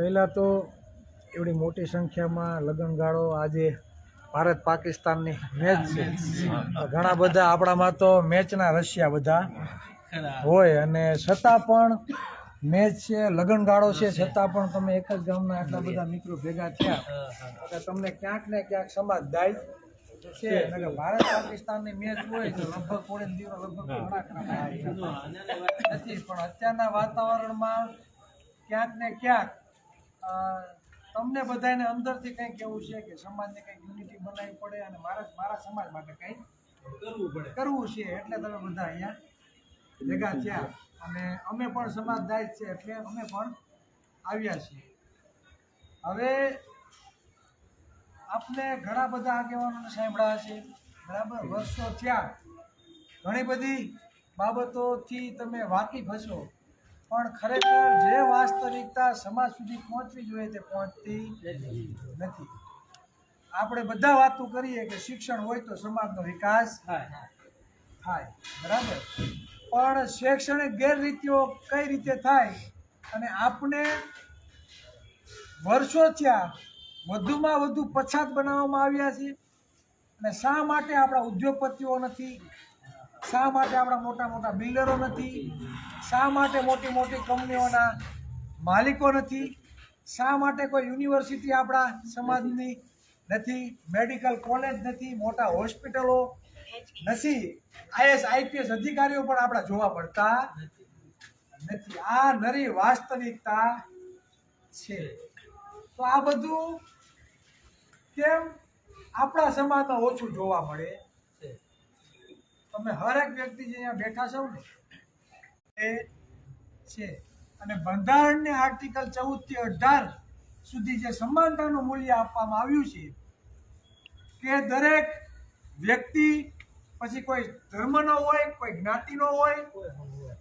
પહેલાં તો એવડી મોટી સંખ્યામાં લગ્નગાળો આજે ભારત પાકિસ્તાનની મેચ છે. ઘણા બધા આપણામાં તો મેચના રશિયા બધા હોય અને છતાં પણ મેચ છે લગ્નગાળો છે છતાં પણ તમે એક જ ગામના આટલા બધા મિત્રો ભેગા થયા. એટલે તમને ક્યાંક ને ક્યાંક સમાજ દાય છે. ભારત પાકિસ્તાનની મેચ હોય તો લગભગ કોડે દિવસ લગભગ ઘણા નથી પણ અત્યારના વાતાવરણમાં ક્યાંક ને ક્યાંક તમને બધાને અંદરથી કંઈક કહેવું છે કે સમાજને કંઈક યુનિટી બનાવવી પડે અને મારા મારા સમાજ માટે કંઈક કરવું પડે. કરવું છે એટલે તમે બધા અહીંયા ભેગા થયા. અને અમે પણ સમાજદાય છે એટલે અમે પણ આવ્યા છીએ. હવે આપને ઘણા બધા આગેવાનોને સાંભળ્યા છે બરાબર? વર્ષો થયા. ઘણી બધી બાબતોથી તમે વાકેફ હશો. પણ ખરેખર જે વાસ્તવિકતા સમાજ સુધી પહોંચવી જોઈએ તે પહોંચતી નથી. આપણે બધા વાતો કરીએ કે શિક્ષણ હોય તો સમાજનો વિકાસ થાય. બરાબર? પણ શૈક્ષણિક ગેરરીતિઓ કઈ રીતે થાય? અને આપણે વર્ષો થયા વધુમાં વધુ પછાત બનાવવામાં આવ્યા છે. અને શા માટે આપણા ઉદ્યોગપતિઓ નથી? શા માટે આપણા મોટા મોટા બિલ્ડરો નથી? શા માટે મોટી મોટી કંપનીઓના માલિકો નથી? શા માટે કોઈ યુનિવર્સિટી આપણા સમાજની નથી? મેડિકલ કોલેજ નથી? મોટા હોસ્પિટલો નથી? આઈએસ, આઈપીએસ અધિકારીઓ પણ આપણા જોવા પડતા નથી. આ નરી વાસ્તવિકતા છે. તો આ બધું કેમ આપણા સમાજમાં ઓછું જોવા મળે? તમે હરેક વ્યક્તિ જે અહીંયા બેઠા છો ને, એ છે. અને બંધારણને આર્ટિકલ ચૌદથી અઢાર સુધી જે સમાનતાનું મૂલ્ય આપવામાં આવ્યું છે, કે દરેક વ્યક્તિ, પછી કોઈ ધર્મનો હોય, કોઈ જ્ઞાતિનો હોય,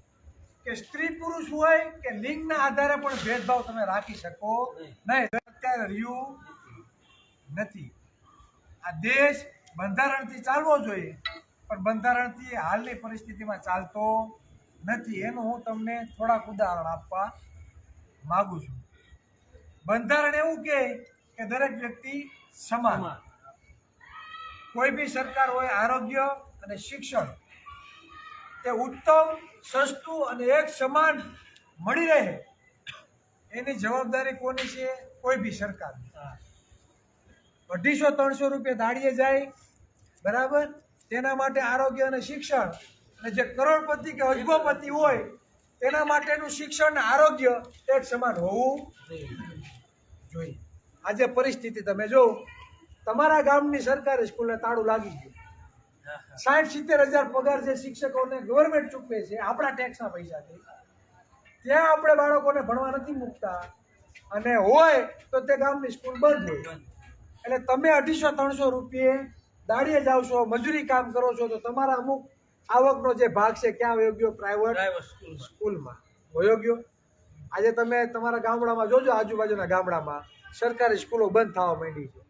કે સ્ત્રી પુરુષ હોય, કે લિંગના આધારે પણ ભેદભાવ તમે રાખી શકો. નહીં અત્યારે રહ્યું નથી. આ દેશ બંધારણથી ચાલવો જોઈએ. પણ બંધારણથી હાલની પરિસ્થિતિમાં ચાલતો નથી. એનું હું તમને થોડાક ઉદાહરણ આપવા માગું છું. બંધારણ એવું કહે કે દરેક વ્યક્તિ સમાન. કોઈ બી સરકાર હોય આરોગ્ય અને શિક્ષણ તે ઉત્તમ સસ્તું અને એક સમાન મળી રહે એની જવાબદારી કોની છે? કોઈ બી સરકાર અઢીસો ત્રણસો રૂપિયા દાડીએ જાય બરાબર? તેના માટે આરોગ્ય અને શિક્ષણ અને જે કરોડપતિ કે અજબોપતિ હોય, તેના માટેનું શિક્ષણ અને આરોગ્ય એક સમાન હોવું જોઈએ. આજે પરિસ્થિતિ તમે જો, તમારા ગામની સરકારી સ્કૂલને તાળું લાગી ગયું. સાઠ સિત્તેર હજાર પગાર જે શિક્ષકોને ગવર્મેન્ટ ચૂકવે છે, આપણા ટેક્સના પૈસાથી ત્યાં આપણે બાળકોને ભણવા નથી મૂકતા. અને હોય તો તે ગામની સ્કૂલ બંધ હોય. એટલે તમે અઢીસો, ત્રણસો રૂપિયે દાડીએ જાઓ છો મજૂરી કામ કરો છો તો તમારા અમુક આવકનો જે ભાગ છે ક્યાં વયો ગયો? પ્રાઇવેટ સ્કૂલમાં. વયો ગયો? આજે તમે તમારા ગામડામાં જોજો આજુબાજુના ગામડામાં સરકારી સ્કૂલો બંધ થવા માંડી છે.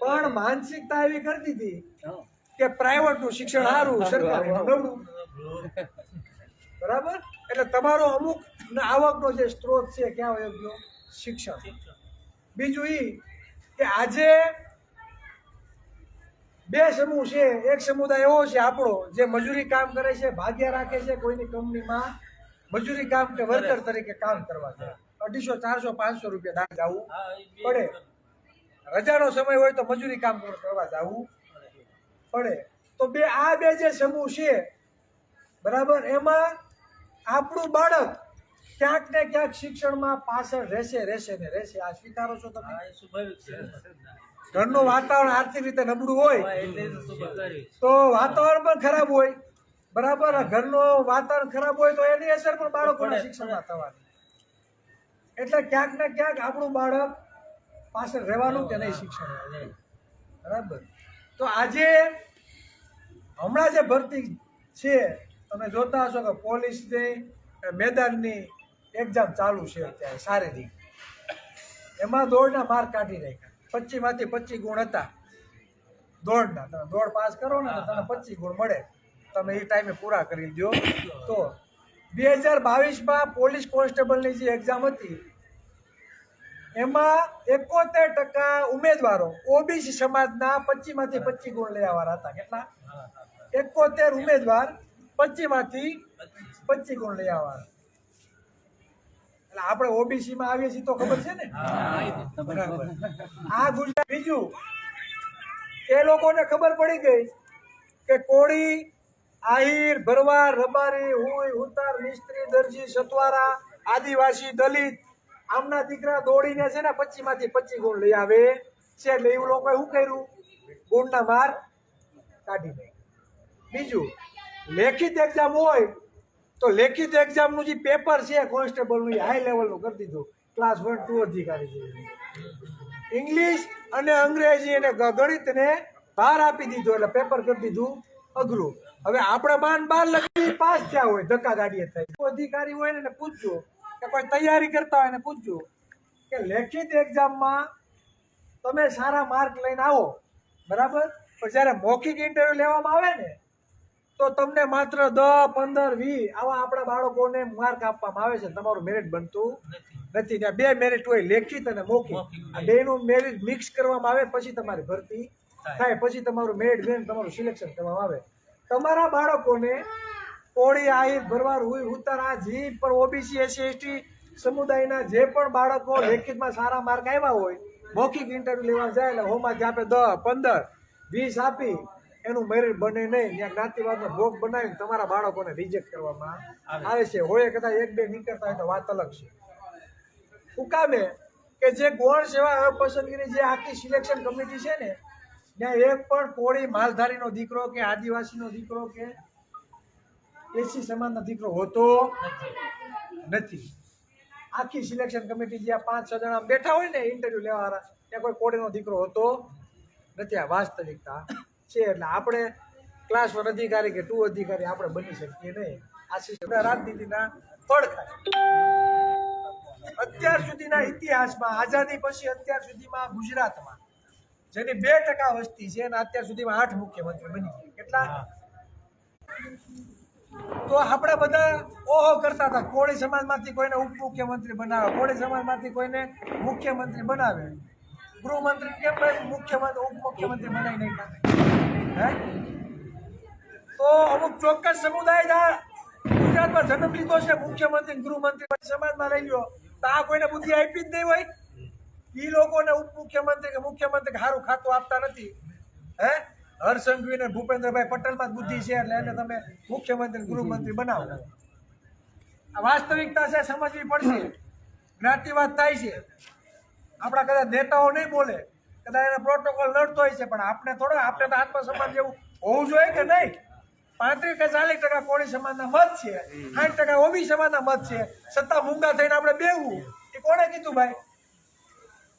પણ માનસિકતા એવી કરતી હતી કે પ્રાઇવેટનું શિક્ષણ સારું સરકારી બરાબર? એટલે તમારો અમુક આવકનો જે સ્ત્રોત છે ક્યાં વયો ગયો? શિક્ષણ. શિક્ષણ. બીજું ઈ કે આજે બે સમૂહ છે. એક સમુદાય એવો છે આપણો જે મજૂરી કામ કરે છે ભાગ્યા રાખે છે કોઈની કંપનીમાં મજૂરી કામ કે વર્કર તરીકે કામ કરવા જાય અઢીસો ચારસો પાંચસો રૂપિયા દાન જવું પડે. રજાનો સમય હોય તો મજૂરી કામ કરવા જવું પડે. તો બે આ બે જે સમૂહ છે બરાબર એમાં આપણું બાળક ક્યાંક ને ક્યાંક શિક્ષણમાં પાછળ રહેશે રહેશે ને રહેશે. આ સ્વીકારો છો તમે? ઘરનું વાતાવરણ આર્થિક રીતે નબળું હોય તો વાતાવરણ પણ ખરાબ હોય. બરાબર ઘરનું વાતાવરણ ખરાબ હોય તો એની અસર પણ બાળકોના શિક્ષણમાં થવાની. એટલે ક્યાંક ને ક્યાંક આપણું બાળક પાછળ રહેવાનું કે નહીં શિક્ષણ? બરાબર. તો આજે હમણાં જે ભરતી છે તમે જોતા હશો કે પોલીસની મેદાનની એક્ઝામ ચાલુ છે અત્યારે શારીરિક. એમાં દોડના માર્ક કાઢી નાખ્યા. પચીસમાંથી પચીસ ગુણ હતા. દોડના તમે દોડ પાસ કરો ને તમને પચીસ ગુણ મળે. તમે એ ટાઈમે પૂરા કરી દો તો બે હજાર બાવીસમાં પોલીસ કોન્સ્ટેબલની જે એક્ઝામ હતી એમાં એકોતેર ટકા ઉમેદવારો ઓબીસી સમાજના પચીસમાંથી પચીસ ગુણ લેવાવાળા હતા. કેટલા? એકોતેર ઉમેદવાર પચીસમાંથી પચીસ ગુણ લઈ આવવાના એટલે આપણે ઓબીસી માં આવીએ છીએ તો ખબર છે ને? બરાબર. આ ગુજરાત બીજું એ લોકોને ખબર પડી ગઈ કે કોળી આહિર ભરવાડ રબારી હુઈ ઉતાર મિસ્ત્રી દરજી સતવારા આદિવાસી દલિત આમના દીકરા દોડીને છે ને પચી માંથી પચી ગુણ લઈ આવે. છે એટલે એવું લોકોએ શું કર્યું? ગુણના માર કાઢી દે બીજું લેખિત એક્ઝામ હોય તો લેખિત એક્ઝામનું જે પેપર છે કોન્સ્ટેબલનું એ હાઈ લેવલનું કરી દીધું. ક્લાસ વન ટુ અધિકારી છે. ઇંગ્લિશ અને અંગ્રેજી અને ગણિતને ભાર આપી દીધું એટલે પેપર કરી દીધું અઘરું. હવે આપણે બાન બાર લગી પાસ થયા હોય, ધક્કા ગાડીએ થાય. અધિકારી હોય ને પૂછજો, કે કોઈ તૈયારી કરતા હોય એને પૂછજો, કે લેખિત એક્ઝામમાં તમે સારા માર્ક લઈને આવો. બરાબર? પણ જ્યારે મૌખિક ઇન્ટરવ્યુ લેવામાં આવે ને તો તમને માત્ર દસ પંદર વી આવા આપણા બાળકોને માર્ક આપવામાં આવે છે. તમારું મેરિટ બનતું નથી. ત્યાં બે મેરિટ હોય લેખિત અને મૌખિક. આ બેનું મેરિટ મિક્સ કરવામાં આવે પછી તમારી ભરતી થાય. પછી તમારું મેરિટ બેન તમારું સિલેક્શન કરવામાં આવે. તમારા બાળકોને કોળી આહિર ભરવાડ હુઈ ઉત્તર આ જે પણ ઓબીસી એસસી એસટી સમુદાયના જે પણ બાળકો લેખિતમાં સારા માર્ક આવ્યા હોય મૌખિક ઇન્ટરવ્યુ લેવા જાય એટલે હોમાંથી આપે દસ પંદર વીસ આપી એનું મેરિટ બને નહીં. ત્યાં જ્ઞાતિવાદનો ભોગ બનાવીને તમારા બાળકોને રિજેક્ટ કરવામાં આવે. છે. હોય કદાચ એક બે નીકળતા હોય તો વાત અલગ છે. ઉકામે કે જે ગોળ સેવા પસંદગીની જે આખી સિલેક્શન કમિટી છે ને ત્યાં એક પણ કોળી માલધારીનો દીકરો કે આદિવાસીનો દીકરો કે એસી સમાજનો દીકરો હોતો નથી. આખી સિલેક્શન કમિટી જ્યાં પાંચ છ જણા બેઠા હોય ને ઇન્ટરવ્યુ લેવાવાળા ત્યાં કોઈ કોળીનો દીકરો હોતો નથી. આ વાસ્તવિકતા. છે એટલે આપણે ક્લાસ વન અધિકારી કે ટુ અધિકારી આપણે બની શકીએ નહીં. આશીષ રાજનીતિના પડખા અત્યાર સુધીના ઇતિહાસમાં આઝાદી પછી અત્યાર સુધીમાં ગુજરાતમાં જેની બે ટકા વસ્તી છે અને અત્યાર સુધીમાં આઠ મુખ્યમંત્રી બની ગયા. કેટલા? તો આપણે બધા ઓહો કરતા હતા કોળી સમાજમાંથી કોઈને ઉપમુખ્યમંત્રી બનાવે કોળી સમાજમાંથી કોઈને મુખ્યમંત્રી બનાવે. ગૃહમંત્રી કેમ મુખ્યમંત્રી ઉપમુખ્યમંત્રી બનાવી નહીં હે? તો અમુક ચોક્કસ સમુદાય ગુજરાતમાં જન્મ લીધો છે, મુખ્યમંત્રી ગૃહમંત્રી સમાજમાં રહી ગયો. તો આ કોઈને બુદ્ધિ આપી જ નહીં હોય? ઈ લોકોને ઉપમુખ્યમંત્રી કે મુખ્યમંત્રી સારું ખાતું આપતા નથી. હે? હરસંઘવી ને ભૂપેન્દ્રભાઈ પટેલમાં જ બુદ્ધિ છે એટલે એને તમે મુખ્યમંત્રી ગૃહમંત્રી બનાવો. આ વાસ્તવિકતા છે, સમજવી પડશે. જ્ઞાતિવાદ થાય છે. આપણા કદાચ નેતાઓ નહીં બોલે. કદાચ એને પ્રોટોકોલ લડતો હોય છે પણ આપણે થોડો આપણે તો આત્મસન્માન જેવું હોવું જોઈએ કે નહીં? પાંત્રીસ કે ચાલીસ ટકા કોળી સમાજના મત છે સાઠ ટકા ઓબી સમાજના મત છે સત્તા મૂંગા થઈને આપણે બેવું એ કોણે કીધું ભાઈ?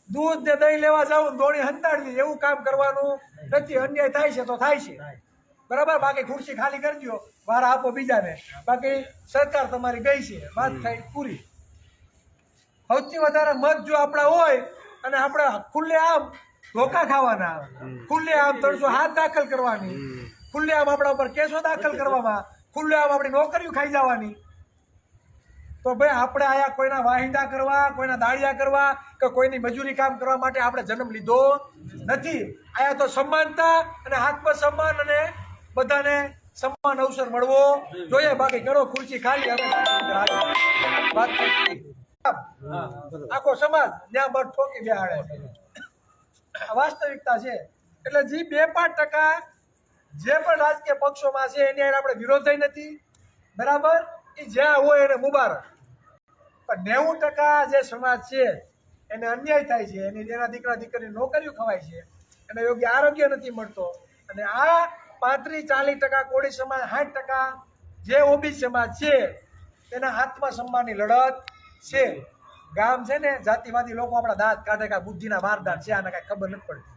દૂધ ને દહીં લેવા જાવ દોડી હંતાડવી એવું કામ કરવાનું નથી અન્યાય થાય છે તો થાય છે. બરાબર? બાકી ખુરશી ખાલી કરી દો વાર આપો બીજાને. બાકી સરકાર તમારી ગઈ છે વાત થઈ પૂરી. સૌથી વધારે મત જો આપણા હોય અને આપણે ખુલ્લે આમ ધોકા ખાવાના. ખુલ્લે આમ ત્રણસો હાથ દાખલ કરવાની. ખુલ્લે આમ આપણા ઉપર કેસો દાખલ કરવામાં. ખુલ્લે આમ આપણી નોકરીઓ ખાઈ જવાની. તો ભાઈ આપણે આયા કોઈના વાહિંદા કરવા કોઈના દાળિયા કરવા કે કોઈની મજૂરી કામ કરવા માટે આપણે જન્મ લીધો નથી. આયા તો સમાનતા અને આત્મસન્માન અને બધાને સમાન અવસર મળવો જોઈએ. બાકી કરો ખુરશી ખાલી આખો સમાજ ત્યાં પર ઠોકી બેહાડે. વાસ્તવિકતા છે. એટલે જે બે પાંચ ટકા જે પણ રાજકીય પક્ષોમાં છે, એની આપણે વિરોધ થઈ નથી. બરાબર? એ જ્યાં હોય એને મુબારક. પણ નેવું ટકા જે સમાજ છે, એને અન્યાય થાય છે. એની જેના દીકરા દીકરી નોકરીઓ ખવાય છે. એને યોગ્ય આરોગ્ય નથી મળતો. અને આ પાંત્રીસ ચાલીસ ટકા કોળી સમાજ, સાઠ ટકા જે ઓબી સમાજ છે, તેના આત્મસન્માનની લડત છે. ગામ છે ને, જાતિવાદી લોકો આપણા દાંત કાઢે કાંઈ બુદ્ધિના બારદાન છે, આને કાંઈ ખબર નથી પડતી.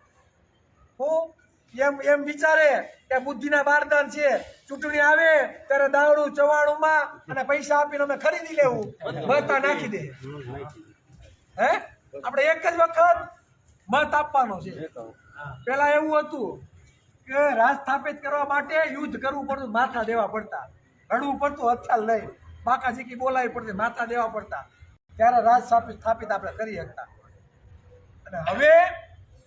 હું એમ એમ વિચારે કે બુદ્ધિના બારદાન છે. ચૂંટણી આવે ત્યારે દાવડું ચવાણુંમાં અને પૈસા આપીને અમે ખરીદી લેવું. મત નાખી દે. હે? આપણે એક જ વખત મત આપવાનો છે. પેલા એવું હતું કે રાજ સ્થાપિત કરવા માટે યુદ્ધ કરવું પડતું, માથા દેવા પડતા. રડવું પડતું હથાલ નહીં બાકાજીકી બોલાવી પડતી, માથા દેવા પડતા. ત્યારે રાજ સ્થાપિત આપણે કરી શકતા. અને હવે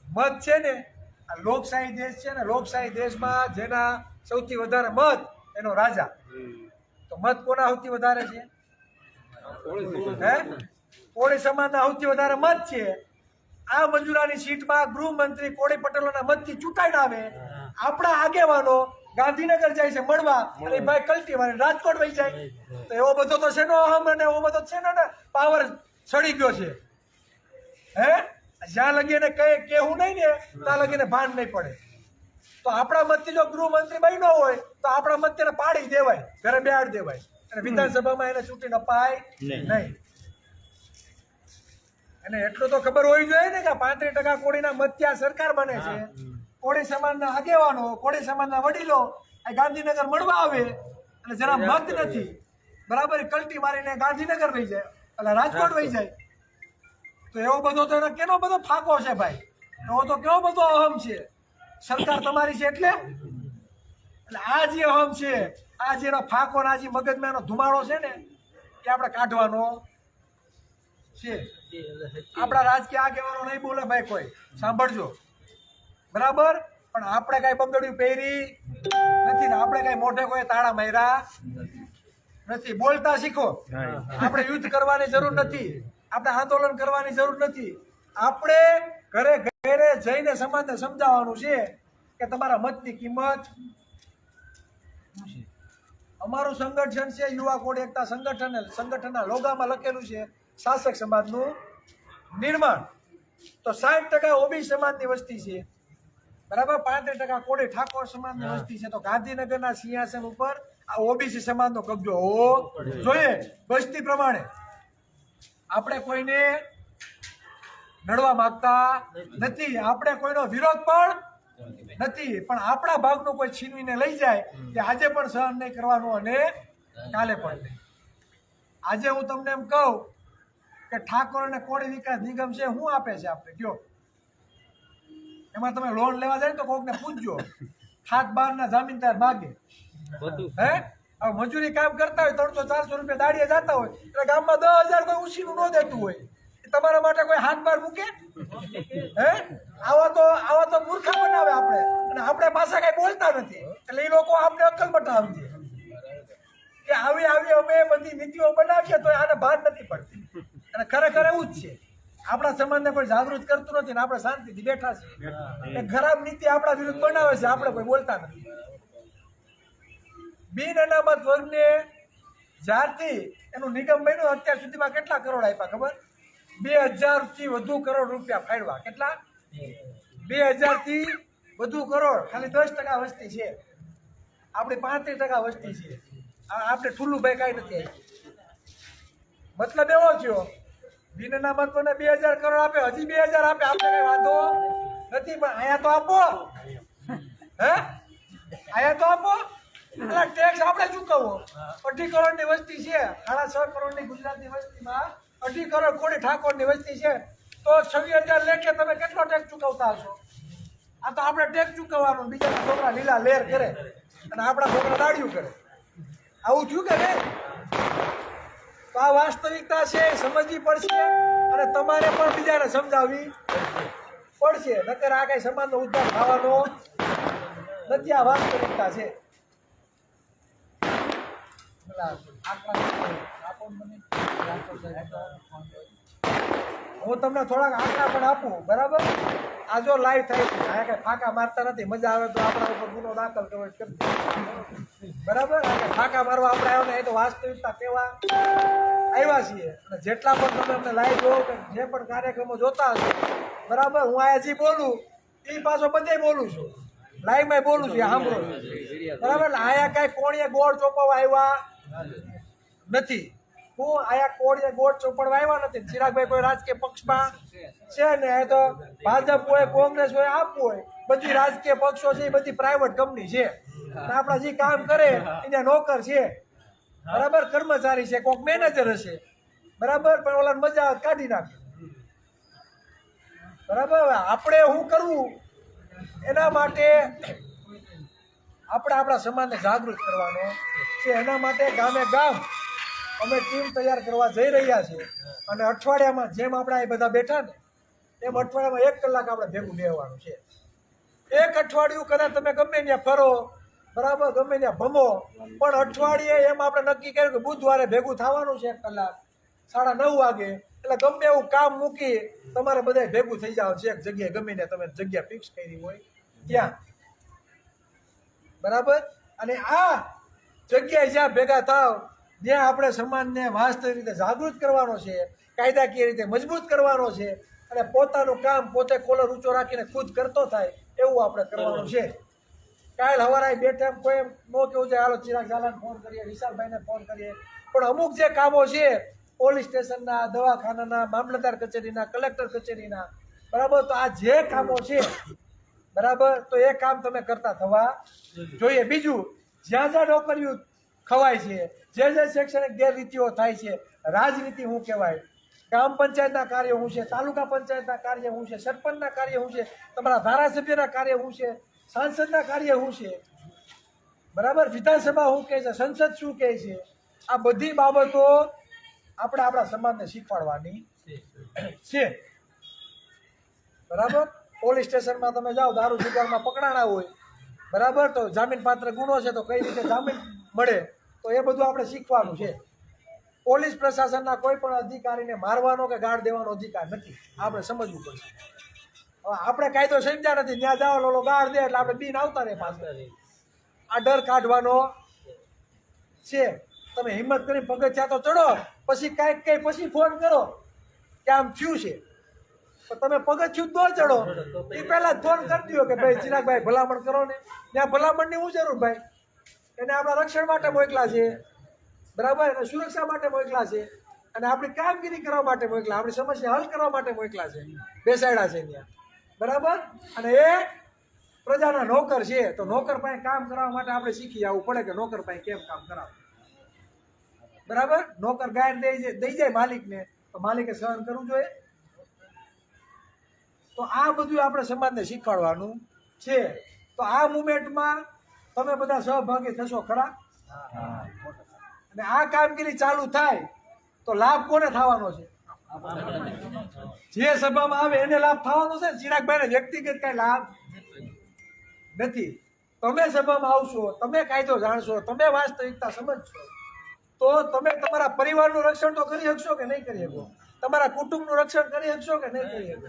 મત છે ને, આ લોકશાહી દેશ છે ને, લોકશાહી દેશમાં જેના સૌથી વધારે મત એનો રાજા. તો મત કોના સૌથી વધારે છે? હે? કોળી સમાજના સૌથી વધારે મત છે. આ મંજુરાની સીટમાં ગૃહમંત્રી કોળી પટેલોના મતથી ચૂંટાઈને આવે. આપણા આગેવાનો ગાંધીનગર જાય છે મળવા. અને ભાઈ કલ્ટી મારે રાજકોટ વહી જાય. તો એવો બધો તો શેનો અહમ અને એવો બધો છે ને પાવર સડી ગયો છે. હે? જ્યાં લગીને કઈ કેવું નહીં ને ત્યાં લગીને ભાન નહીં પડે. તો આપણા મતથી જો ગૃહમંત્રી બન્યો હોય તો આપણા મત એને પાડી દેવાય. ઘરે બેહાડી દેવાય. અને વિધાનસભામાં એને ચૂંટીને અપાય નહીં. અને એટલું તો ખબર હોવી જોઈએ ને કે પાંત્રીસ ટકા કોડીના મત ત્યાં સરકાર બને છે. કોળી સમાજના આગેવાનો કોળી સમાજના વડીલો આ ગાંધીનગર મળવા આવે અને જરા મત નથી. બરાબર કલટી મારીને ગાંધીનગર વહી જાય એટલે રાજકોટ વહી જાય. તો એવો બધો તો એનો કેનો બધો ફાકો છે ભાઈ? એવો તો કેવો બધો અહમ છે? સરકાર તમારી છે એટલે? એટલે આ જે અહમ છે આ જે એનો ફાકો ને આ જે મગજમાં એનો ધુમાડો છે ને એ આપણે કાઢવાનો છે. આપણા રાજકીય આગેવાનો નહીં બોલે ભાઈ કોઈ. સાંભળજો. બરાબર? પણ આપણે કાંઈ બંગડ્યું પહેરી નથી ને આપણે કાંઈ મોઢે કોઈ તાળા માર્યા? નથી. બોલતા શીખો. આપણે યુદ્ધ કરવાની જરૂર નથી. આપણે આંદોલન કરવાની જરૂર નથી. આપણે ઘરે ઘરે જઈને સમાજને સમજાવવાનું છે કે તમારા મતની કિંમત અમારું સંગઠન છે યુવા કોડ એકતા સંગઠન. સંગઠનના લોગામાં લખેલું છે શાસક સમાજનું નિર્માણ. તો સાઠ ટકા ઓબી સમાજની વસ્તી છે. બરાબર? પાંત્રીસ ટકા કોડી ઠાકોર સમાજની વસ્તી છે. તો ગાંધીનગરના સિંહાસન ઉપર આ ઓબીસી સમાજનો કબજો હોવો જોઈએ. વસ્તી પ્રમાણે. આપણે કોઈને નડવા માંગતા નથી. આપણે કોઈનો વિરોધ પણ નથી. પણ આપણા ભાગનો કોઈ છીનવીને લઈ જાય કે આજે પણ સહન નહીં કરવાનું અને કાલે પણ નહીં. આજે હું તમને એમ કહું કે ઠાકોર અને કોળી વિકાસ નિગમ છે શું આપે છે આપણે કયો? એમાં તમે લોન લેવા જાય ને તો કોકને પૂછજો. હાથ બારના જામીનદાર માગે હે? હવે મજૂરી કામ કરતા હોય ત્રણસો ચારસો રૂપિયા દાડીએ જતા હોય એટલે ગામમાં દસ હજાર કોઈ ઉછીનું ન દેતું હોય. તમારા માટે કોઈ હાથ બાર મૂકે? હે? આવા તો આવા તો મૂર્ખા બનાવે આપણે. અને આપણે પાછા કઈ બોલતા નથી. એટલે એ લોકો આપણે અક્કલ બતાવે છે કે આવી આવી અમે બધી નીતિઓ બનાવીએ તો આને ભાર નથી પડતી. અને ખરેખર એવું જ છે. આપણા સમાજને કોઈ જાગૃત કરતું નથી ને આપણે શાંતિથી બેઠા છીએ. ખરાબ નીતિ આપણા વિરુદ્ધ બનાવે છે આપણે કોઈ બોલતા નથી. બિન અનામત વર્ગને જ્યારથી એનું નિગમ બન્યું અત્યાર સુધીમાં કેટલા કરોડ આપ્યા ખબર? બે હજારથી વધુ કરોડ રૂપિયા ફાળવા કેટલા? બે હજારથી વધુ કરોડ. ખાલી દસ ટકા વસ્તી છે. આપણી પાંત્રીસ ટકા વસ્તી છે. આપણે ઠુલ્લું ભાઈ કાંઈ નથી મતલબ એવો થયો બિન અનામતોને બે હજાર કરોડ આપે, હજી બે હજાર આપે આપણે વાંધો? નથી, પણ અહીંયા તો આપો. હે? અહીંયા તો આપો. એટલે ટેક્સ આપણે ચૂકવવો અઢી કરોડની વસ્તી છે. સાડા છ કરોડની ગુજરાતની વસ્તીમાં અઢી કરોડ કોડી ઠાકોરની વસ્તી છે. તો છવ્વીસ હજાર લેખે તમે કેટલો ટેક્સ ચૂકવતા હશો? આ તો આપણે ટેક્સ ચૂકવવાનો બીજા છોકરા લીલા લેર કરે. અને આપણા છોકરા દાડિયું કરે. આવું થયું કે નહીં? આ વાસ્તવિકતા છે સમજવી પડશે અને તમારે પણ બીજાને સમજાવવી પડશે. નકર આ કઈ સમાજનો ઉદ્ધાર થવાનો નથી. આ વાસ્તવિકતા છે. પેલા આંકડા આપો ને મને. હું તમને થોડાક આંકડા પણ આપું, બરાબર? આ જો લાઈવ થાય છે, આ કઈ ફાંકા મારતા નથી, મજા આવે તો આપણા ઉપર ગુનો દાખલ કરવો કરી બરાબર? ફાંકા મારવા આપણે આવ્યો ને, એ તો વાસ્તવિકતા કેવા આવ્યા છીએ. અને જેટલા પણ તમે અમને લાઈવ જોવો કે જે પણ કાર્યક્રમો જોતા હશો, બરાબર? હું આ હજી બોલું એ પાછો બધે બોલું છું. લાઈવમાં બોલું છું સાંભળો. બરાબર? આયા કાંઈ કોણીએ ગોળ ચોપાવા આવ્યા નથી. હું આયા કોળીએ ગોટ ચોપડવા આવ્યા નથી. ચિરાગભાઈ કોઈ રાજકીય પક્ષમાં છે ને, એ તો ભાજપ હોય કોંગ્રેસ હોય. આપવું હોય બધી રાજકીય પક્ષો છે, એ બધી પ્રાઇવેટ કંપની છે. આપણા જે કામ કરે, એના નોકર છે. બરાબર? કર્મચારી છે કોઈક મેનેજર હશે. બરાબર? પણ ઓલા મજા કાઢી નાખે. બરાબર? આપણે શું કરવું? એના માટે આપણે આપણા સમાજને જાગૃત કરવાનો છે. એના માટે ગામે ગામ અમે ટીમ તૈયાર કરવા જઈ રહ્યા છીએ. અને અઠવાડિયામાં જેમ આપણે એ બધા બેઠા ને, એમ અઠવાડિયામાં એક કલાક આપણે ભેગું બેહવાનું છે. એક અઠવાડિયું કદાચ તમે ગમે ત્યાં ફરો, બરાબર, ગમે ત્યાં ભમો, પણ અઠવાડિયે એમ આપણે નક્કી કર્યું કે બુધવારે ભેગું થવાનું છે એક કલાક. સાડા નવ વાગે. એટલે ગમે એવું કામ મૂકી તમારે બધા ભેગું થઈ જાવ છે એક જગ્યાએ. ગમે ને તમે જગ્યા ફિક્સ કરી હોય, ત્યાં. બરાબર? અને આ જગ્યાએ જ્યાં ભેગા થાવ જ્યાં આપણે સમાજને વાસ્તવિક રીતે જાગૃત કરવાનો છે, કાયદાકીય રીતે મજબૂત કરવાનો છે, અને પોતાનું કામ પોતે કોલર ઊંચો રાખીને ખુદ કરતો થાય એવું આપણે કરવાનું છે. કાલ હવારે બેઠા કોઈ એમ ન કેવું છે હાલો, ચિરાગ ઝાલાને ફોન કરીએ, વિશાલભાઈને ફોન કરીએ. પણ અમુક જે કામો છે, પોલીસ સ્ટેશનના, દવાખાનાના, મામલતદાર કચેરીના, કલેક્ટર કચેરીના, બરાબર? તો આ જે કામો છે, બરાબર? તો એ કામ તમે કરતા થવા જોઈએ. બીજું, જ્યાં જ્યાં નોકરીઓ ખવાય છે. જે જે શૈક્ષણિક ગેરરીતિઓ થાય છે રાજનીતિ શું કહેવાય ગ્રામ પંચાયતના કાર્ય શું છે તાલુકા પંચાયતના કાર્ય શું છે સરપંચના કાર્ય શું છે તમારા ધારાસભ્યના કાર્ય શું છે સાંસદના કાર્ય શું છે. બરાબર? વિધાનસભા શું કહે છે સંસદ શું કહે છે? આ બધી બાબતો આપણે આપણા સમાજને શીખવાડવાની છે બરાબર? પોલીસ સ્ટેશનમાં તમે જાઓ દારૂ જુગારમાં પકડાણા હોય. બરાબર? તો જામીન પાત્ર ગુનો છે તો કઈ રીતે જામીન મળે? તો એ બધું આપણે શીખવાનું છે. પોલીસ પ્રશાસનના કોઈ પણ અધિકારીને મારવાનો કે ગાળ દેવાનો અધિકાર નથી. આપણે સમજવું પડશે. હવે આપણે કાયદો સમજ્યા નથી. ત્યાં જાઓ લોલો ગાળ દે એટલે આપણે બીન આવતા રહે પાછળ આ ડર કાઢવાનો છે. તમે હિંમત કરી પગથિયા તો ચડો. પછી કાંઈક કંઈ પછી ફોન કરો. કે આમ થયું છે. તો તમે પગથિયું તો ચડો. એ પહેલા ફોન કરી દો કે ભાઈ ચિરાગભાઈ ભલામણ કરો ને. ત્યાં ભલામણની હું જરૂર ભાઈ? એને આપણા રક્ષણ માટે મોકલા છે. બરાબર? એને સુરક્ષા માટે મોકલા છે. અને આપણી કામગીરી કરવા માટે મોકલા. આપણી સમસ્યા હલ કરવા માટે મોકલા છે. બેસાડ્યા છે ત્યાં. બરાબર? અને એ પ્રજાના નોકર છે. તો નોકર પાસે કામ કરવા માટે આપણે શીખી આવવું પડે કે નોકર પાસે કેમ કામ કરાવવું બરાબર? નોકર ગાયર દઈ જાય દઈ જાય માલિકને. તો માલિકે સહન કરવું જોઈએ. તો આ બધું આપણે સમાજને શીખવાડવાનું છે. તો આ મુમેન્ટમાં તમે બધા સહભાગી થશો ખરા? અને આ કામગીરી ચાલુ થાય તો લાભ કોને થવાનો છે? જે સભામાં આવે એને લાભ થવાનો છે? ચિરાગભાઈને વ્યક્તિગત કઈ લાભ નથી. તમે સભામાં આવશો તમે કાયદો જાણશો તમે વાસ્તવિકતા સમજશો તો તમે તમારા પરિવારનું રક્ષણ તો કરી શકશો કે નહીં કરી શકો તમારા કુટુંબનું રક્ષણ કરી શકશો કે નહીં કરી શકો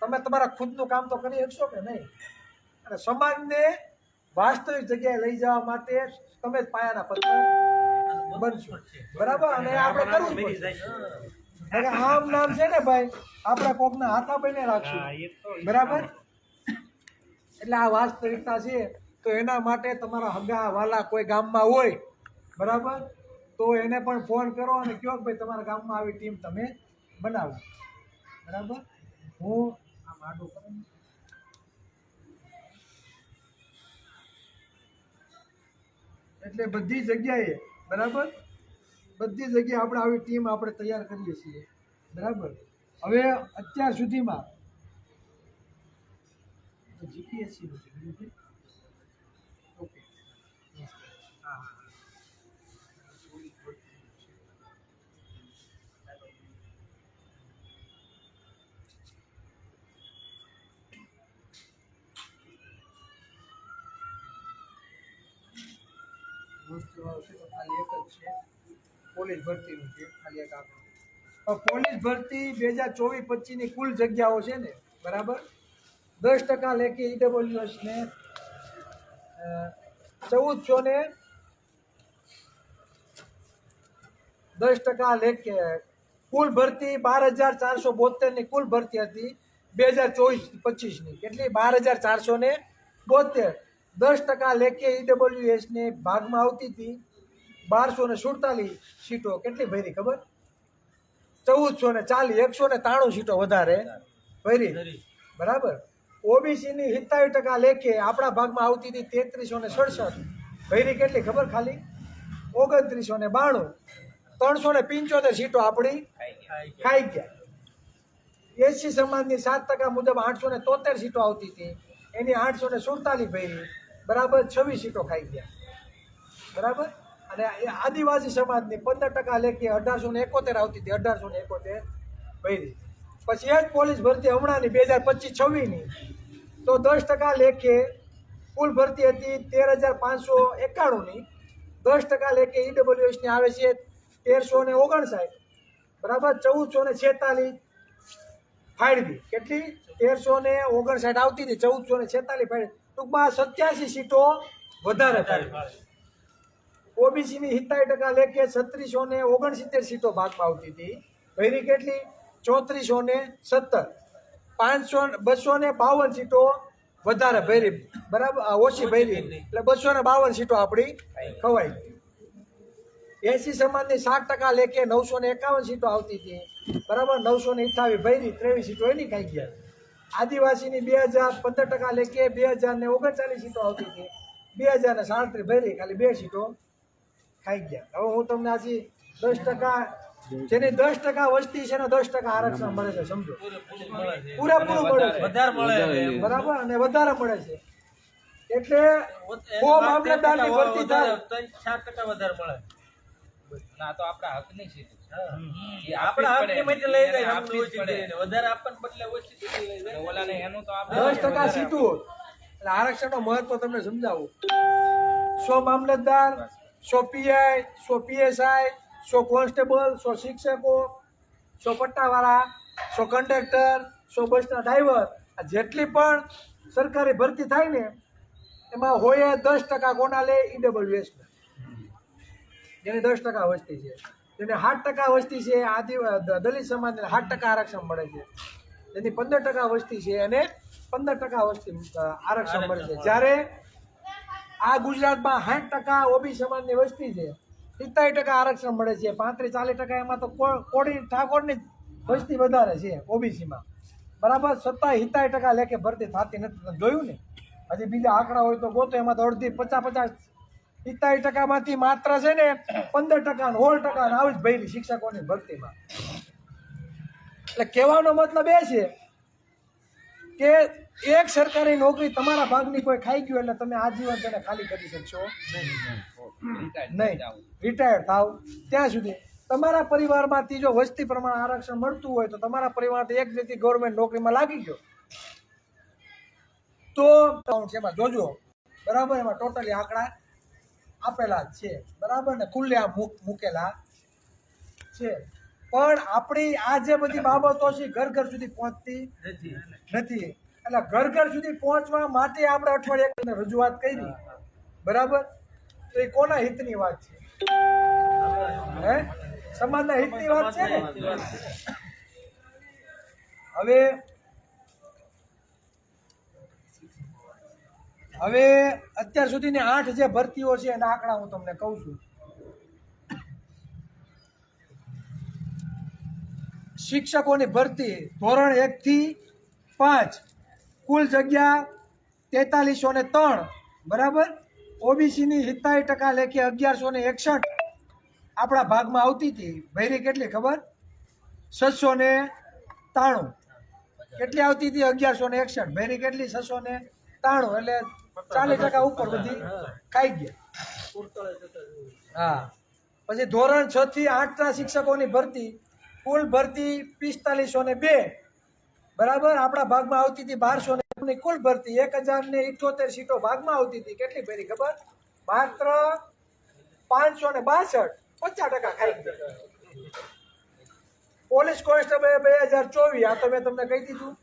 તમે તમારા ખુદનું કામ તો કરી શકશો કે નહીં? અને સમાજને વાસ્તવિક જગ્યાએ લઈ જવા માટે તમે પાયાના પથ્થર બનશો. બરાબર? અને આપણે કરવું અને આમ નામ છે ને ભાઈ આપણે કોકના હાથા બને રાખશું. બરાબર? એટલે આ વાસ્તવિકતા છે. તો એના માટે તમારા હગા વાલા કોઈ ગામમાં હોય બરાબર? તો એને પણ ફોન કરો અને કહો કે ભાઈ તમારા ગામમાં આવી ટીમ તમે બનાવો. બરાબર? હું આમ આડું કરું એટલે બધી જગ્યાએ, બરાબર? બધી જગ્યાએ આપણે આવી ટીમ આપણે તૈયાર કરીએ છીએ. બરાબર? હવે અત્યાર સુધીમાં જીપીએસસી ઓકે. હા. પોલીસ ભરતીનું ખાલી એક આપણે પોલીસ ભરતી બે હજાર ચોવીસ પચીસની કુલ જગ્યાઓ છે ને, બરાબર? દસ ટકા લેખી ઈડબ્લ્યુએસ ને ચૌદસો ને દસ ટકા લેખે કુલ ભરતી બાર હજાર ચારસો બોતેરની કુલ ભરતી હતી બે હજાર ચોવીસ પચીસની કેટલી? બાર હજાર ચારસો ને બોતેર દસ ટકા લેખે ઈડબ્લ્યુએસને ભાગમાં આવતી હતી. બારસો ને સુડતાલીસ સીટો કેટલી ભરી ખબર? ચૌદસો ને ચાલીસ, એકસો ને ત્રાણું સીટો વધારે ભરી. બરાબર? ઓબીસીની સિત્તાવીસ ટકા લેખે આપણા ભાગમાં આવતી હતી તેત્રીસો ને સડસઠ. ભરી કેટલી ખબર ખાલી? ઓગણત્રીસો ને બાણું. ત્રણસો ને પંચોતેર સીટો આપણી ખાઈ ગયા. એસી સમાજની સાત ટકા મુજબ આઠસો ને તોતેર સીટો આવતી હતી. એની આઠસો ને સુડતાલીસ ભરી. બરાબર છવ્વીસ સીટો ખાઈ ગયા. બરાબર? અને આદિવાસી સમાજની પંદર ટકા લેખે અઢારસો ને એકોતેર આવતી હતી. અઢારસો ને એકોતેર ભરી પછી એ જ પોલીસ ભરતી હમણાંની બે હજાર પચીસ છવ્વીસની. તો દસ ટકા લેખે કુલ ભરતી હતી તેર હજાર પાંચસો એકાણુંની. દસ ટકા લેખે ઈડબ્લ્યુએસની આવે છે તેરસો ને ઓગણસાઠ. બરાબર? ચૌદસો ને છેતાલીસ ફાળવી કેટલી? તેરસો ને ઓગણસાઠ આવતી હતી. ચૌદસો ને છેતાલીસ ફાળવી ટૂંકમાં સત્યાસી સીટો વધારે ઓબીસીની સિત્તેર ટકા લેખે છત્રીસો ને ઓગણસિત્તેર સીટો ભાગમાં આવતી હતી. ભૈરી કેટલી? ચોત્રીસો ને સત્તર. પાંચસો બસો ને બાવન સીટો વધારે ભૈરી બરાબર? ઓછી ભૈરી એટલે બસો ને બાવન સીટો આપણી ખવાઈ એસી સમાજની સાત ટકા લેખે નવસો ને એકાવન સીટો આવતી હતી. બરાબર? નવસો ને અઠાવીસ ભૈરી ત્રેવીસ સીટો એની ખાઈ ગયા. આદિવાસીની બે હજાર પંદર ટકા લેખે બે હજાર ને ઓગણચાલીસ સીટો આવતી હતી. બે હજાર ને સાડત્રીસ ભરી ખાલી બે સીટો ખાઈ ગયા. હવે હું તમને આજે દસ ટકા જેની દસ ટકા વસ્તી છે ને દસ ટકા આરક્ષણ મળે છે સમજો. પૂરેપૂરું મળે છે. બરાબર? અને વધારે મળે છે. એટલે એની મામલતદારની ભરતી થાય. ત્રણ, ચાર ટકા વધારે મળે. ના તો આપણા હકની સીટ છે. આપણા આપવી જ હકની પડે. માટે લઈ જાય આપવી ઓછી વધારે આપવાને બદલે ઓછી લઈ જાય. ઓલાને એનું તો આપણે દસ ટકા સીટું એટલે આરક્ષણનો મહત્વ તમને સમજાવું. સો મામલતદાર સો પીઆઈ સો પીએસઆઈ સો કોન્સ્ટેબલ સો શિક્ષકો સો પટ્ટાવાળા સો કંડક્ટર સો બસના ડ્રાઈવર. આ જેટલી પણ સરકારી ભરતી થાય ને એમાં હોય દસ ટકા કોના લે ઈડબ્લ્યુએસ જેની દસ ટકા વસ્તી છે. જેને સાત ટકા વસ્તી છે આદિ દલિત સમાજને સાત ટકા આરક્ષણ મળે છે. તેની પંદર ટકા વસ્તી છે એને પંદર ટકા વસ્તી આરક્ષણ મળે છે. જ્યારે આ ગુજરાતમાં સાઠ ટકા ઓબી સમાજની વસ્તી છે સિત્તેર ટકા આરક્ષણ મળે છે પાંત્રીસ ચાલીસ ટકા એમાં તો કો- કોળી ઠાકોરની વસ્તી વધારે છે ઓબીસીમાં. બરાબર? સત્તાવીસ સિત્તેર ટકા લેખે ભરતી થતી નથી. જોયું ને? હજી બીજા આંકડા હોય તો ગોતો એમાં તો અડધી પચાસ પચાસ સિત્તેર ટકામાંથી માત્ર છે ને પંદર ટકા સોળ ટકા આવી જ ભયલી શિક્ષકોની ભરતીમાં. એટલે કહેવાનો મતલબ એ છે કે એક સરકારી નોકરી તમારા ભાગની કોઈ ખાઈ ગયું એટલે તમે આજીવન તેને ખાલી કરી શકશો. નહીં. રિટાયર થાવ ત્યાં સુધી. તમારા પરિવારમાંથી જો વસ્તી પ્રમાણે આરક્ષણ મળતું હોય તો તમારા પરિવારથી એક વ્યક્તિ ગવર્મેન્ટ નોકરીમાં લાગી ગયો. તો એમાં જોજો. બરાબર? એમાં ટોટલી આંકડા. આપેલા છે. બરાબર ને? ખુલ્લે આમ મૂક- મૂકેલા છે. પણ આપણી આ જે બધી બાબતો છે ઘર ઘર સુધી પહોંચતી નથી. નથી. એટલે ઘર ઘર સુધી પહોંચવા માટે આપણે અઠવાડિયે રજૂઆત કરી. બરાબર? તો એ કોના હિતની વાત છે? હે? સમાજના હિતની વાત છે ને? હવે હવે અત્યાર સુધીની આઠ જે ભરતીઓ છે એના આંકડા હું તમને કહું છું. શિક્ષકોની ભરતી ધોરણ એક થી પાંચ, કુલ જગ્યા તેતાલીસો ને ત્રણ, બરાબર? ઓબીસીની સિત્તાવીસ ટકા લેખે અગિયારસો ને એકસઠ આપણા ભાગમાં આવતી હતી. ભૈરી કેટલી ખબર? છસો ને ત્રાણું. કેટલી આવતી હતી? અગિયારસો ને એકસઠ. ભૈરી કેટલી? છસો ને ત્રાણું. એટલે ચાલીસ ટકા ઉપર બધી ખાઈ ગયા. હા. પછી ધોરણ છ થી આઠના શિક્ષકોની ભરતી કુલ ભરતી પિસ્તાલીસો ને બે. બરાબર? આપણા ભાગમાં આવતી હતી બારસો ને કુલ ભરતી એક હજાર ને ઇઠોતેર સીટો ભાગમાં આવતી હતી. કેટલી ભરી ખબર? માત્ર પાંચસો ને બાસઠ. પચાસ ટકા ખાઈ ગયા. પોલીસ કોન્સ્ટેબલ બે હજાર ચોવીસ આ તો મેં તમને કહી દીધું.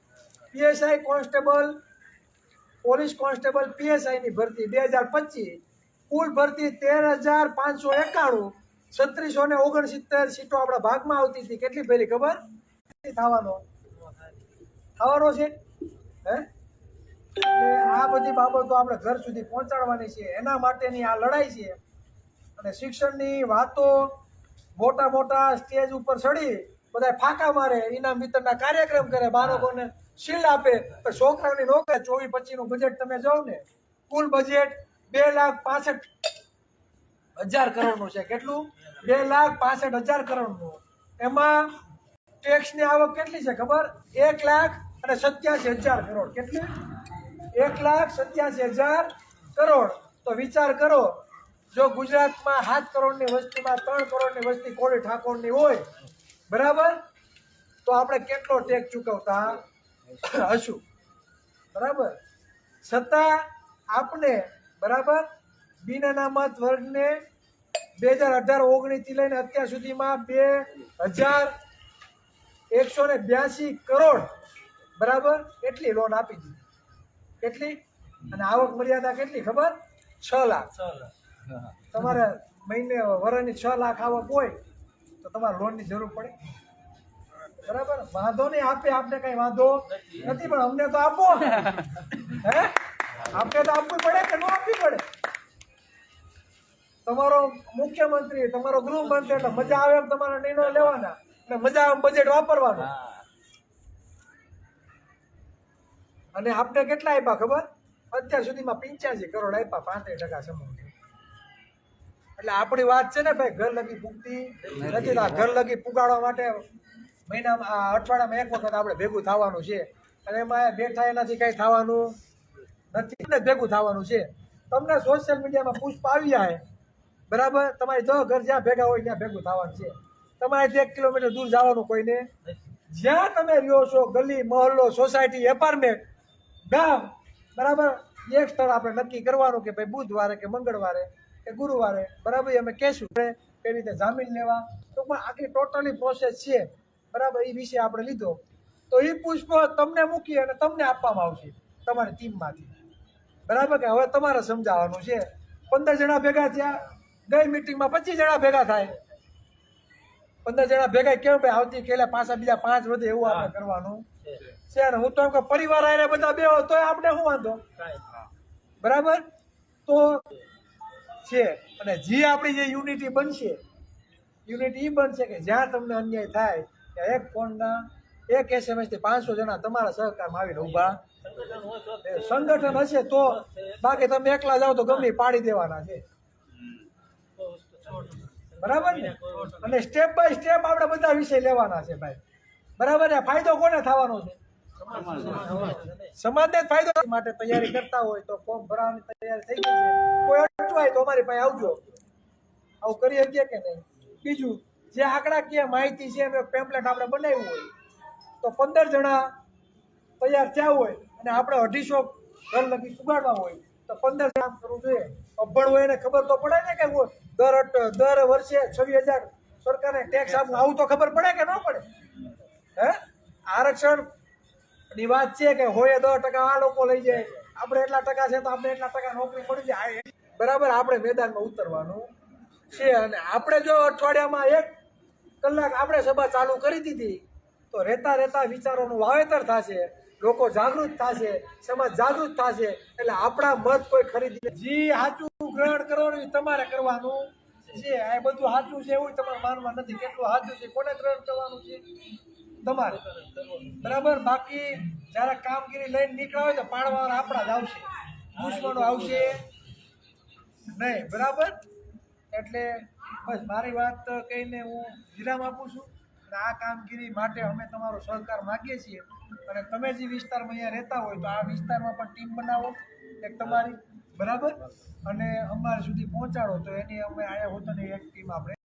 પીએસઆઈ કોન્સ્ટેબલ પોલીસ કોન્સ્ટેબલ પીએસઆઈની ભરતી બે હજાર પચીસ. કુલ ભરતી તેર હજાર પાંચસો એકાણું. છત્રીસો ને ઓગણસિત્તેર સીટો આપણા ભાગમાં આવતી હતી. કેટલી ભરી ખબર? થવાનો. થવાનો છે. હે? આ બધી બાબતો આપણે ઘર સુધી પહોંચાડવાની છે. એના માટેની આ લડાઈ છે. અને શિક્ષણની વાતો મોટા મોટા સ્ટેજ ઉપર ચડી બધા ફાંકા મારે ઇનામ વિતરણના કાર્યક્રમ કરે બાળકોને શીલ આપે પણ છોકરાઓની નોકરી ચોવીસ પચીસનું બજેટ તમે જાઓ ને કુલ બજેટ બે લાખ પાસઠ હજાર કરોડનું છે. કેટલું? બે લાખ પાસઠ હજાર કરોડનું. એમાં ટેક્સની આવક કેટલી છે ખબર? એક લાખ અને સત્યાસી હજાર કરોડ. કેટલી? એક લાખ સત્યાસી હજાર કરોડ. તો વિચાર કરો જો ગુજરાતમાં સાત કરોડની વસ્તીમાં ત્રણ કરોડની વસ્તી કોળી ઠાકોરની હોય બરાબર? તો આપણે કેટલો ટેક્સ ચૂકવતા? હશું. બરાબર? છતાં આપણે બરાબર? બિન અનામત વર્ગને બે હજાર અઢાર ઓગણીસથી લઈને અત્યાર સુધીમાં બે હજાર એકસો ને બ્યાસી કરોડ બરાબર? એટલી લોન આપી દીધી? કેટલી? અને આવક મર્યાદા કેટલી ખબર? છ લાખ. તમારે મહિને વરની છ લાખ આવક હોય તો તમારે લોનની જરૂર પડે. બરાબર? વાંધો નહીં આપે, આપને કઈ વાંધો નથી, પણ અમને તો આપો. હે? આપને તો આપવું પડે કે ન આપવી પડે? તમારો મુખ્યમંત્રી, તમારો ગૃહમંત્રી, એટલે મજા આવે એમ તમારા નિર્ણય લેવાના. એટલે મજા આવે બજેટ વાપરવાનું. અને આપને કેટલા આપ્યા ખબર? અત્યાર સુધીમાં પિંચ્યાસી કરોડ આપ્યા, પાંત્રીસ ટકા સમૂહ. એટલે આપણી વાત છે ને ભાઈ ઘર લગી પૂગતી નથી ઘર લગી પુગાડવા માટે મહિનામાં અઠવાડિયામાં એક વખત આપણે ભેગું થવાનું છે. અને એમાં બેઠા એનાથી કઈ થવાનું નથી ને ભેગું થવાનું છે. તમને સોશિયલ મીડિયામાં પુષ્પ આવી જાય બરાબર? તમારી દસ ઘર જ્યાં ભેગા હોય ત્યાં ભેગું થવાનું છે. તમારે એક કિલોમીટર દૂર જવાનું કોઈને? જ્યાં તમે રહ્યો છો ગલી મહોલ્લો સોસાયટી એપાર્ટમેન્ટ ગામ બરાબર? એક સ્થળ આપણે નક્કી કરવાનું કે ભાઈ બુધવારે કે મંગળવારે કે ગુરુવારે બરાબર અમે કહેશું કેવી રીતે જામીન લેવા. ટૂંકમાં આખી ટોટલી પ્રોસેસ છે. બરાબર એ વિશે આપણે લીધો. તો એ પુષ્પ તમને મૂકી અને તમને આપવામાં આવશે તમારી ટીમમાંથી. બરાબર કે હવે તમારે સમજાવવાનું છે. પંદર જણા ભેગા થયા. ગઈ મિટિંગમાં પચીસ જણા ભેગા થાય. પંદર જણા ભેગા કેમ ભાઈ આવતી કેલા પાછા બીજા પાંચ વધે એવું આપણે કરવાનું. છે. અને હું તો એમ કે પરિવાર આવીને બધા બે હોય તોય આપણે શું વાંધો? બરાબર? તો છે. અને જે આપણી જે યુનિટી બનશે યુનિટી એ બનશે કે જ્યાં તમને અન્યાય થાય, ત્યાં એક ફોનના એક એસએમએસથી પાંચસો જણા તમારા સહકારમાં આવીને ઊભા. સંગઠન હશે તો બાકી તમે એકલા જાઓ તો ગમે પાડી દેવાના છે. બરાબર ને? અને સ્ટેપ બાય સ્ટેપ આપણે બધા વિષય લેવાના છે ભાઈ. બરાબર ને? ફાયદો કોને થવાનો છે? સમાજને ફાયદો માટે તૈયારી કરતા હોય તો ફોર્મ ભરવાની તૈયારી થઈ ગઈ કોઈ અટવાય તો અમારી પાસે આવજો. આવું કરી શકીએ કે નહીં? બીજું, જે આંકડાકીય માહિતી છે એમ પેમ્પલેટ આપણે બનાવ્યું હોય, તો પંદર જણા તૈયાર થયા હોય અને આપણે અઢીસો ઘર લગી ઉગાડવા હોય, તો પંદર કામ કરવું જોઈએ. અભણ હોય એને ખબર તો પડે ને કે દર અટ, દર વર્ષે છવ્વીસ હજાર સરકારને ટેક્સ આપવું આવું તો ખબર પડે કે ન પડે? હે? આરક્ષણ ની વાત છે કે હોય દસ ટકા આ લોકો લઈ જાય. આપણે એટલા ટકા છે તો આપણે એટલા ટકા નોકરી મળી જાય. બરાબર, આપણે મેદાનમાં ઉતરવાનું છે અને આપણે જો અઠવાડિયામાં એક કલાક આપણે સભા ચાલુ કરી દીધી, તો રહેતા રહેતા વિચારોનું વાવેતર થશે, લોકો જાગૃત થશે, સમાજ જાગૃત થશે, એટલે આપણા મત કોઈ ખરીદી જી, સાચું ગ્રહણ કરવાનું તમારે કરવાનું છે. આ બધું સાચું છે, એવું તમારે માનવા નથી. કેટલું સાચું છે, કોને ગ્રહણ કરવાનું છે? તમારે. બરાબર? બાકી જ્યારે કામગીરી લઈને નીકળ્યા હોય તો પાડવાવાળા આપણા જ આવશે. દુશ્મનો આવશે. નહીં, બરાબર? એટલે બસ મારી વાત કહીને હું વિરામ આપું છું. અને આ કામગીરી માટે અમે તમારો સહકાર માગીએ છીએ. અને તમે જે વિસ્તારમાં અહીંયા રહેતા હોય તો આ વિસ્તારમાં પણ ટીમ બનાવો એક તમારી. બરાબર? અને અમારા સુધી પહોંચાડો તો એની અમે આયા હોતો ને એક ટીમ આપણે